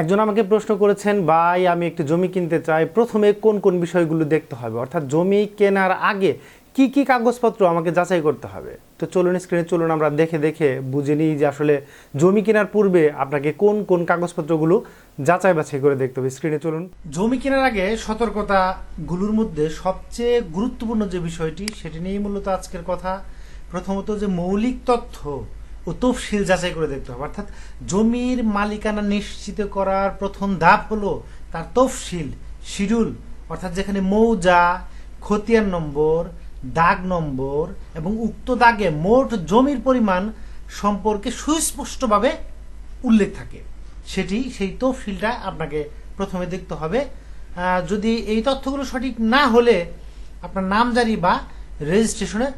একজন আমাকে প্রশ্ন করেছেন, ভাই, আমি একটি জমি কিনতে চাই। প্রথমে কোন কোন বিষয়গুলো দেখতে হবে? অর্থাৎ জমি কেনার আগে কি কি কাগজপত্র আমাকে যাচাই করতে হবে? তো চলুন স্ক্রিনে চলুন, আমরা দেখে দেখে বুঝে নিই যে আসলে জমি কেনার পূর্বে আপনাকে কোন কোন কাগজপত্রগুলো যাচাই বাছাই করে দেখতে হবে। স্ক্রিনে চলুন। জমি কেনার আগে সতর্কতাগুলোর মধ্যে সবচেয়ে গুরুত্বপূর্ণ যে বিষয়টি, সেটি নিয়েই মূলত আজকের কথা। প্রথমত যে মৌলিক তথ্য ও তফসিল যাচাই করে দেখতে হবে। অর্থাৎ জমির মালিকানা নিশ্চিত করার প্রথম ধাপ হলো তার তফসিল, শিডিউল, অর্থাৎ যেখানে মৌজা, খতিয়ান নম্বর, দাগ নম্বর এবং উক্ত দাগে মোট জমির পরিমাণ সম্পর্কে সুস্পষ্টভাবে উল্লেখ থাকে। সেটি, সেই তফসিলটা আপনাকে প্রথমে দেখতে হবে। যদি এই তথ্যগুলো সঠিক না হলে আপনার নামজারি বা রেজিস্ট্রেশনে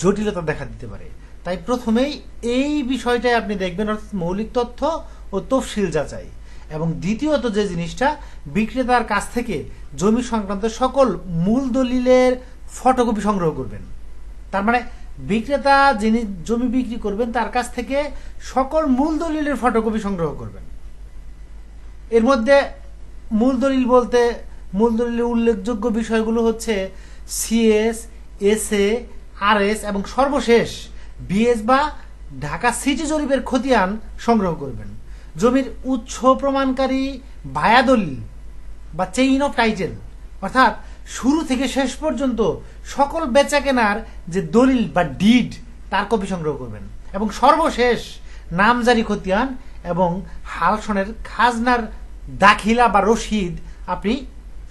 জটিলতা দেখা দিতে পারে। তাই প্রথমেই এই বিষয়টাই আপনি দেখবেন, অর্থাৎ মৌলিক তথ্য ও তফসিল যাচাই। এবং দ্বিতীয়ত যে জিনিসটা, বিক্রেতার কাছ থেকে জমি সংক্রান্ত সকল মূল দলিলের ফটোকপি সংগ্রহ করবেন। তার মানে বিক্রেতা যিনি জমি বিক্রি করবেন, তার কাছ থেকে সকল মূল দলিলের ফটোকপি সংগ্রহ করবেন। এর মধ্যে মূল দলিল বলতে, মূল দলিলের উল্লেখযোগ্য বিষয়গুলো হচ্ছে CS S A R S এবং সর্বশেষ বিএস বা ঢাকা সিটি জরিপের খতিয়ান সংগ্রহ করবেন। জমির উৎস প্রমাণকারী ভায়া দলিল বা চেইন অফ টাইটেল অর্থাৎ শুরু থেকে শেষ পর্যন্ত সকল বেচা কেনার যে দলিল বা ডিড তার কপি সংগ্রহ করবেন। এবং সর্বশেষ নামজারি খতিয়ান এবং হালসনের খাজনার দাখিলা বা রসিদ আপনি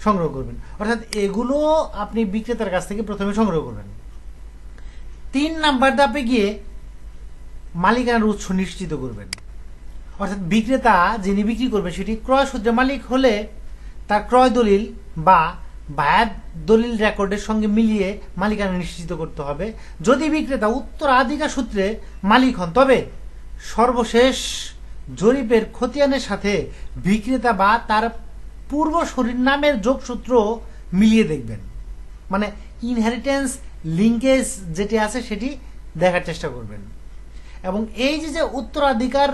সংগ্রহ করবেন। অর্থাৎ এগুলো আপনি বিক্রেতার কাছ থেকে প্রথমে সংগ্রহ করবেন। তিন নাম্বার ধাপে গিয়ে মালিকানার উৎস নিশ্চিত করবেন। অর্থাৎ বিক্রেতা যিনি বিক্রি করবেন সেটি ক্রয় সূত্রে মালিক হলে তার ক্রয় দলিল বা বায়াত দলিল রেকর্ডের সঙ্গে মিলিয়ে মালিকানা নিশ্চিত করতে হবে। যদি বিক্রেতা উত্তরাধিকার সূত্রে মালিক হন, তবে সর্বশেষ জরিপের খতিয়ানের সাথে বিক্রেতা বা তার পূর্ব শরীর নামের যোগসূত্র মিলিয়ে দেখবেন। মানে ইনহেরিটেন্স লিঙ্কেজ যেটি আছে সেটি দেখার চেষ্টা করবেন। এবং এই যে যে উত্তরাধিকার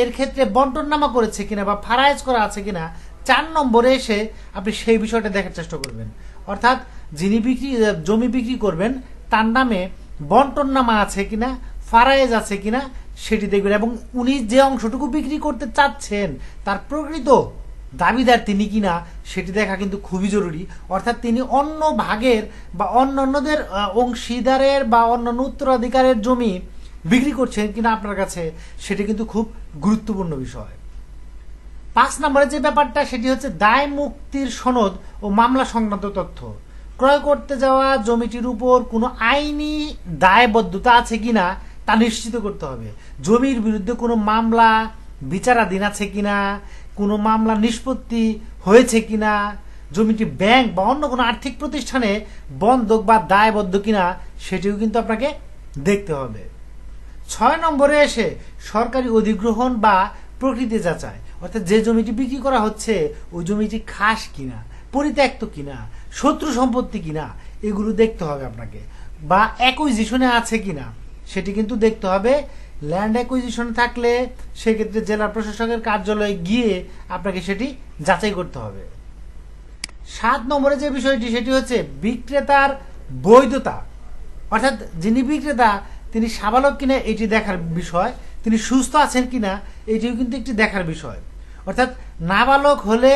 এর ক্ষেত্রে বন্টননামা করেছে কিনা বা ফারাইজ করা আছে কিনা, চার নম্বরে এসে আপনি সেই বিষয়টা দেখার চেষ্টা করবেন। অর্থাৎ যিনি বিক্রি, জমি বিক্রি করবেন, তার নামে বন্টননামা আছে কিনা ফারাইজ আছে কিনা, সেটি দেখবেন। এবং উনি যে অংশটুকু বিক্রি করতে চাচ্ছেন, তার প্রকৃত দাবিদার তিনি কিনা সেটি দেখা কিন্তু খুবই জরুরি। অর্থাৎ তিনি অন্য ভাগের বা অন্য অন্যদের অংশীদারের বা অন্যান্য উত্তরাধিকারের জমি বিক্রি করছেন কিনা আপনার কাছে সেটি কিন্তু খুব গুরুত্বপূর্ণ বিষয়। পাঁচ নম্বরে যে ব্যাপারটা, সেটি হচ্ছে দায় মুক্তির সনদ ও মামলা সংক্রান্ত তথ্য। ক্রয় করতে যাওয়া জমিটির উপর কোনো আইনি দায়বদ্ধতা আছে কিনা তা নিশ্চিত করতে হবে। জমির বিরুদ্ধে কোনো মামলা বিচারাধীন আছে কিনা, কোনো মামলা নিষ্পত্তি হয়েছে কিনা, জমিটি ব্যাংক বা অন্য কোনো আর্থিক প্রতিষ্ঠানে বন্ধক বা দায়বদ্ধ কিনা, সেটিও কিন্তু আপনাকে দেখতে হবে। ছয় নম্বরে এসে সরকারি অধিগ্রহণ বা প্রকৃতি যাচাই, অর্থাৎ যে জমিটি বিক্রি করা হচ্ছে, ওই জমিটি খাস কিনা, পরিত্যক্ত কিনা, শত্রু সম্পত্তি কিনা, এগুলো দেখতে হবে আপনাকে, বা অ্যাকুইজিশনে আছে কিনা। সেটি কিন্তু দেখতে হবে। ল্যান্ড অ্যাকুইজিশন থাকলে সেক্ষেত্রে জেলা প্রশাসকের কার্যালয়ে গিয়ে আপনাকে সেটি যাচাই করতে হবে। সাত নম্বরে যে বিষয়টি, সেটি হচ্ছে বিক্রেতার বৈধতা। অর্থাৎ যিনি বিক্রেতা, তিনি সাবালক কিনা এটি দেখার বিষয়, তিনি সুস্থ আছেন কিনা এটিও কিন্তু একটি দেখার বিষয়। অর্থাৎ নাবালক হলে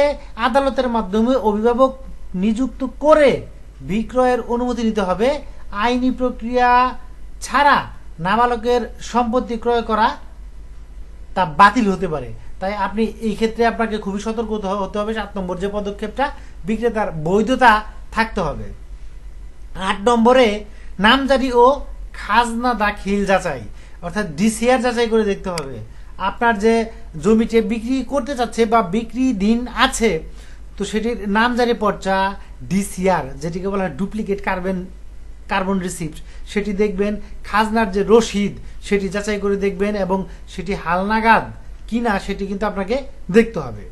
আদালতের মাধ্যমে অভিভাবক নিযুক্ত করে বিক্রয়ের অনুমতি নিতে হবে। আইনি প্রক্রিয়া ছাড়া নাবালকের সম্পত্তি ক্রয় করা তা বাতিল হতে পারে। তাই আপনি এই ক্ষেত্রে আপনাকে খুবই সতর্ক হতে হবে সাত নম্বর যে পদক্ষেপটা বিক্রেতার বৈধতা থাকতে হবে। আট নম্বরে নামজারি ও খাজনা দাখিল যাচাই, অর্থাৎ ডিসিআর যাচাই করে দেখতে হবে। আপনার যে জমিতে বিক্রি করতে চাচ্ছে বা বিক্রি দিন আছে, তো সেটির নামজারি পর্চা ডিসিআর, যেটিকে বলা হয় ডুপ্লিকেট কার্বন কার্বন রিসিপ্ট সেটি দেখবেন খাজনার যে রসিদ, সেটি যাচাই করে দেখবেন এবং সেটি হালনাগাদ কিনা সেটি কিন্তু আপনাকে দেখতে হবে।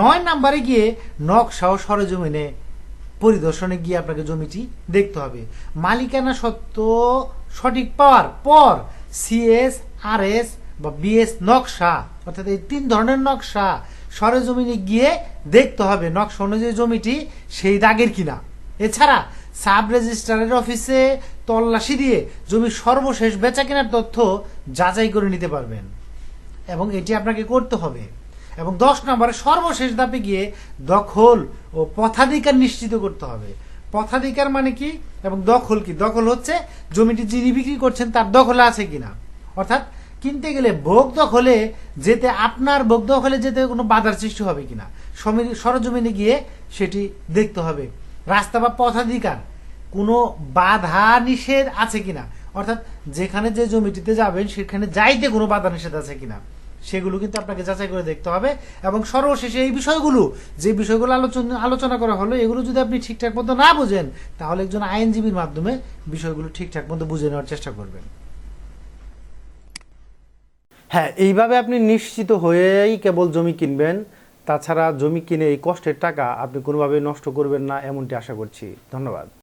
নয় নাম্বারে গিয়ে নকশা ও সরজমিনে পরিদর্শনে গিয়ে আপনাকে জমিটি দেখতে হবে। মালিকানা সত্ত্ব সঠিক পাওয়ার পর সিএস আর এস বা বিএস নকশা, অর্থাৎ এই তিন ধরনের নকশা সরেজমিনে গিয়ে দেখতে হবে। নকশা অনুযায়ী জমিটি সেই দাগের কিনা। এছাড়া সাব রেজিস্ট্রারের অফিসে তল্লাশি দিয়ে জমির সর্বশেষ বেচা কেনার তথ্য যাচাই করে নিতে পারবেন। এবং এটি আপনাকে করতে হবে। এবং দশ নম্বরে সর্বশেষ ধাপে গিয়ে দখল ও পথাধিকার নিশ্চিত করতে হবে। পথাধিকার মানে কি? এবং দখল কি? দখল হচ্ছে জমিটি যিনি বিক্রি করছেন তার দখলে আছে কিনা। অর্থাৎ কিনতে গেলে ভোগ দখলে যেতে আপনার ভোগ দখলে যেতে কোনো বাধার সৃষ্টি হবে কিনা। সরজমিনে গিয়ে সেটি দেখতে হবে। রাস্তা বা পথাধিকার, কোনো বাধা নিষেধ আছে কিনা? অর্থাৎ যেখানে যে জমিটিতে যাবেন, সেখানে যাইতে কোনো বাধা নিষেধ আছে কিনা? সেগুলো কিন্তু আপনাকে যাচাই করে দেখতে হবে। এবং সর্বশেষে এই বিষয়গুলো, যে বিষয়গুলো আলোচনা আলোচনা করা হলো, এগুলো যদি আপনি ঠিকঠাক মতো না বুঝেন, তাহলে একজন আইনজীবীর মাধ্যমে বিষয়গুলো ঠিকঠাক মতো বুঝে নেওয়ার চেষ্টা করবেন। হ্যাঁ এইভাবে আপনি নিশ্চিত হয়েই কেবল জমি কিনবেন। তাছাড়া জমি কিনে এই কষ্টের টাকা আপনি কোনোভাবে নষ্ট করবেন না, এমনটি আশা করছি। ধন্যবাদ।